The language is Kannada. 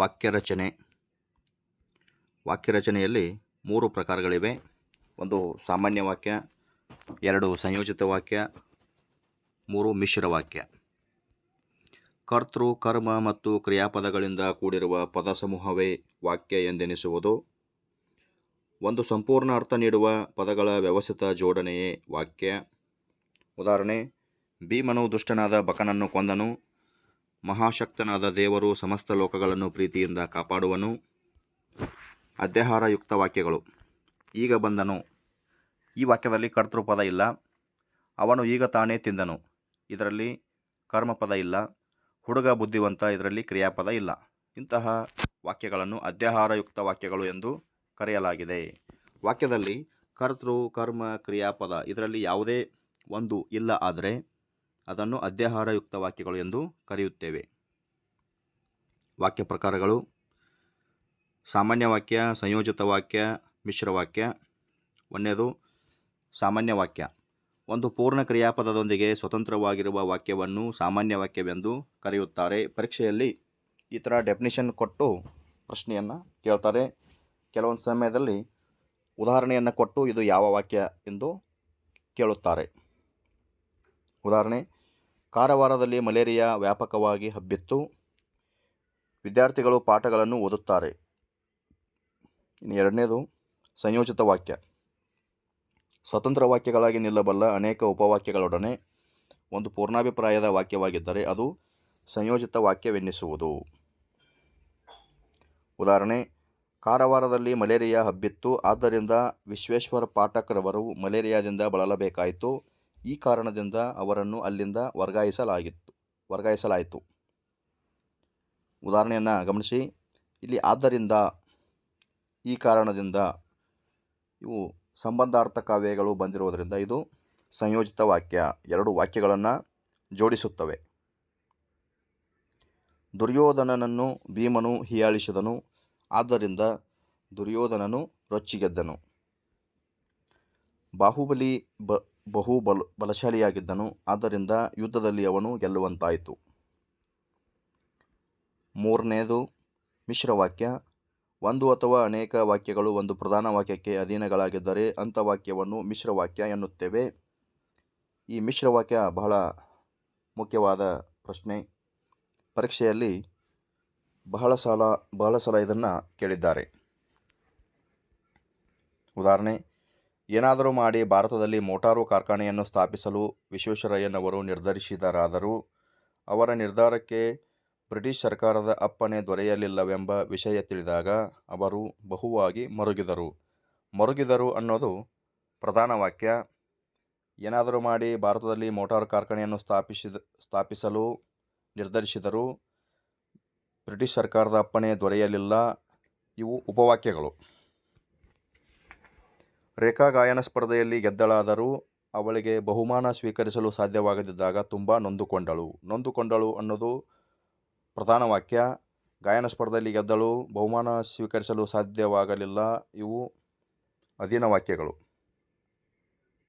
ವಾಕ್ಯ ರಚನೆ ವಾಕ್ಯ ರಚನೆಯಲ್ಲಿ ಮೂರು ಪ್ರಕಾರಗಳಿವೆ. ಒಂದು ಸಾಮಾನ್ಯ ವಾಕ್ಯ, ಎರಡು ಸಂಯೋಜಿತ ವಾಕ್ಯ, ಮೂರು ಮಿಶ್ರ ವಾಕ್ಯ. ಕರ್ತೃ, ಕರ್ಮ ಮತ್ತು ಕ್ರಿಯಾಪದಗಳಿಂದ ಕೂಡಿರುವ ಪದ ಸಮೂಹವೇ ವಾಕ್ಯ ಎಂದೆನಿಸುವುದು. ಒಂದು ಸಂಪೂರ್ಣ ಅರ್ಥ ನೀಡುವ ಪದಗಳ ವ್ಯವಸ್ಥಿತ ಜೋಡಣೆಯೇ ವಾಕ್ಯ. ಉದಾಹರಣೆ, ಭೀಮನು ದುಷ್ಟನಾದ ಬಕನನ್ನು ಕೊಂದನು. ಮಹಾಶಕ್ತನಾದ ದೇವರು ಸಮಸ್ತ ಲೋಕಗಳನ್ನು ಪ್ರೀತಿಯಿಂದ ಕಾಪಾಡುವನು. ಅಧ್ಯಾಹಾರಯುಕ್ತ ವಾಕ್ಯಗಳು ಈಗ ಬಂದನು. ಈ ವಾಕ್ಯದಲ್ಲಿ ಕರ್ತೃಪದ ಇಲ್ಲ. ಅವನು ಈಗ ತಾನೇ ತಿಂದನು. ಇದರಲ್ಲಿ ಕರ್ಮಪದ ಇಲ್ಲ. ಹುಡುಗ ಬುದ್ಧಿವಂತ, ಇದರಲ್ಲಿ ಕ್ರಿಯಾಪದ ಇಲ್ಲ. ಇಂತಹ ವಾಕ್ಯಗಳನ್ನು ಅಧ್ಯಾಹಾರಯುಕ್ತ ವಾಕ್ಯಗಳು ಎಂದು ಕರೆಯಲಾಗಿದೆ. ವಾಕ್ಯದಲ್ಲಿ ಕರ್ತೃ, ಕರ್ಮ, ಕ್ರಿಯಾಪದ ಇದರಲ್ಲಿ ಯಾವುದೇ ಒಂದು ಇಲ್ಲ ಆದರೆ ಅದನ್ನು ಅಧ್ಯಾಹಾರಯುಕ್ತ ವಾಕ್ಯಗಳು ಎಂದು ಕರೆಯುತ್ತೇವೆ. ವಾಕ್ಯ ಪ್ರಕಾರಗಳು ಸಾಮಾನ್ಯ ವಾಕ್ಯ, ಸಂಯೋಜಿತ ವಾಕ್ಯ, ಮಿಶ್ರ ವಾಕ್ಯ. ಒಂದನೇದು, ಸಾಮಾನ್ಯ ವಾಕ್ಯ. ಒಂದು ಪೂರ್ಣ ಕ್ರಿಯಾಪದದೊಂದಿಗೆ ಸ್ವತಂತ್ರವಾಗಿರುವ ವಾಕ್ಯವನ್ನು ಸಾಮಾನ್ಯ ವಾಕ್ಯವೆಂದು ಕರೆಯುತ್ತಾರೆ. ಪರೀಕ್ಷೆಯಲ್ಲಿ ಈ ಥರ ಡೆಫಿನಿಷನ್ ಕೊಟ್ಟು ಪ್ರಶ್ನೆಯನ್ನು ಕೇಳ್ತಾರೆ. ಕೆಲವೊಂದು ಸಮಯದಲ್ಲಿ ಉದಾಹರಣೆಯನ್ನು ಕೊಟ್ಟು ಇದು ಯಾವ ವಾಕ್ಯ ಎಂದು ಕೇಳುತ್ತಾರೆ. ಉದಾಹರಣೆ, ಕಾರವಾರದಲ್ಲಿ ಮಲೇರಿಯಾ ವ್ಯಾಪಕವಾಗಿ ಹಬ್ಬಿತ್ತು. ವಿದ್ಯಾರ್ಥಿಗಳು ಪಾಠಗಳನ್ನು ಓದುತ್ತಾರೆ. ಇನ್ನು ಎರಡನೇದು, ಸಂಯೋಜಿತ ವಾಕ್ಯ. ಸ್ವತಂತ್ರ ವಾಕ್ಯಗಳಾಗಿ ನಿಲ್ಲಬಲ್ಲ ಅನೇಕ ಉಪವಾಕ್ಯಗಳೊಡನೆ ಒಂದು ಪೂರ್ಣಾಭಿಪ್ರಾಯದ ವಾಕ್ಯವಾಗಿದ್ದರೆ ಅದು ಸಂಯೋಜಿತ ವಾಕ್ಯವೆನ್ನಿಸುವುದು. ಉದಾಹರಣೆ, ಕಾರವಾರದಲ್ಲಿ ಮಲೇರಿಯಾ ಹಬ್ಬಿತ್ತು, ಆದ್ದರಿಂದ ವಿಶ್ವೇಶ್ವರ ಪಾಠಕ್ರವರು ಮಲೇರಿಯಾದಿಂದ ಬಳಲಬೇಕಾಯಿತು. ಈ ಕಾರಣದಿಂದ ಅವರನ್ನು ಅಲ್ಲಿಂದ ವರ್ಗಾಯಿಸಲಾಗಿತ್ತು, ವರ್ಗಾಯಿಸಲಾಯಿತು. ಉದಾಹರಣೆಯನ್ನು ಗಮನಿಸಿ. ಇಲ್ಲಿ ಆದ್ದರಿಂದ ಈ ಕಾರಣದಿಂದ ಇವು ಸಂಬಂಧಾರ್ಥ ಕಾವ್ಯಗಳು ಬಂದಿರುವುದರಿಂದ ಇದು ಸಂಯೋಜಿತ ವಾಕ್ಯ, ಎರಡು ವಾಕ್ಯಗಳನ್ನು ಜೋಡಿಸುತ್ತವೆ. ದುರ್ಯೋಧನನನ್ನು ಭೀಮನು ಹೀಯಾಳಿಸಿದನು, ಆದ್ದರಿಂದ ದುರ್ಯೋಧನನು ರೊಚ್ಚಿಗೆದ್ದನು. ಬಾಹುಬಲಿ ಬ ಬಹು ಬಲ, ಬಲಶಾಲಿಯಾಗಿದ್ದನು. ಆದ್ದರಿಂದ ಯುದ್ಧದಲ್ಲಿ ಅವನು ಗೆಲ್ಲುವಂತಾಯಿತು. ಮೂರನೇದು ಮಿಶ್ರವಾಕ್ಯ. ಒಂದು ಅಥವಾ ಅನೇಕ ವಾಕ್ಯಗಳು ಒಂದು ಪ್ರಧಾನ ವಾಕ್ಯಕ್ಕೆ ಅಧೀನಗಳಾಗಿದ್ದರೆ ಅಂಥ ವಾಕ್ಯವನ್ನು ಮಿಶ್ರವಾಕ್ಯ ಎನ್ನುತ್ತೇವೆ. ಈ ಮಿಶ್ರವಾಕ್ಯ ಬಹಳ ಮುಖ್ಯವಾದ ಪ್ರಶ್ನೆ. ಪರೀಕ್ಷೆಯಲ್ಲಿ ಬಹಳ ಸಲ ಬಹಳ ಸಲ ಇದನ್ನು ಕೇಳಿದ್ದಾರೆ. ಉದಾಹರಣೆ ಏನಾದರೂ ಮಾಡಿ ಭಾರತದಲ್ಲಿ ಮೋಟಾರು ಕಾರ್ಖಾನೆಯನ್ನು ಸ್ಥಾಪಿಸಲು ವಿಶ್ವೇಶ್ವರಯ್ಯನವರು ನಿರ್ಧರಿಸಿದರಾದರೂ ಅವರ ನಿರ್ಧಾರಕ್ಕೆ ಬ್ರಿಟಿಷ್ ಸರ್ಕಾರದ ಅಪ್ಪಣೆ ದೊರೆಯಲಿಲ್ಲವೆಂಬ ವಿಷಯ ತಿಳಿದಾಗ ಅವರು ಬಹುವಾಗಿ ಮರುಗಿದರು. ಮರುಗಿದರು ಅನ್ನೋದು ಪ್ರಧಾನ ವಾಕ್ಯ. ಏನಾದರೂ ಮಾಡಿ ಭಾರತದಲ್ಲಿ ಮೋಟಾರು ಕಾರ್ಖಾನೆಯನ್ನು ಸ್ಥಾಪಿಸಿದ, ಸ್ಥಾಪಿಸಲು ನಿರ್ಧರಿಸಿದರು ಬ್ರಿಟಿಷ್ ಸರ್ಕಾರದ ಅಪ್ಪಣೆ ದೊರೆಯಲಿಲ್ಲ. ಇವು ಉಪವಾಕ್ಯಗಳು. ರೇಖಾ ಗಾಯನ ಸ್ಪರ್ಧೆಯಲ್ಲಿ ಗೆದ್ದಳಾದರೂ ಅವಳಿಗೆ ಬಹುಮಾನ ಸ್ವೀಕರಿಸಲು ಸಾಧ್ಯವಾಗದಿದ್ದಾಗ ತುಂಬ ನೊಂದುಕೊಂಡಳು. ನೊಂದುಕೊಂಡಳು ಅನ್ನೋದು ಪ್ರಧಾನ ವಾಕ್ಯ. ಗಾಯನ ಸ್ಪರ್ಧೆಯಲ್ಲಿ ಗೆದ್ದಳು, ಬಹುಮಾನ ಸ್ವೀಕರಿಸಲು ಸಾಧ್ಯವಾಗಲಿಲ್ಲ. ಇವು ಅಧೀನ ವಾಕ್ಯಗಳು.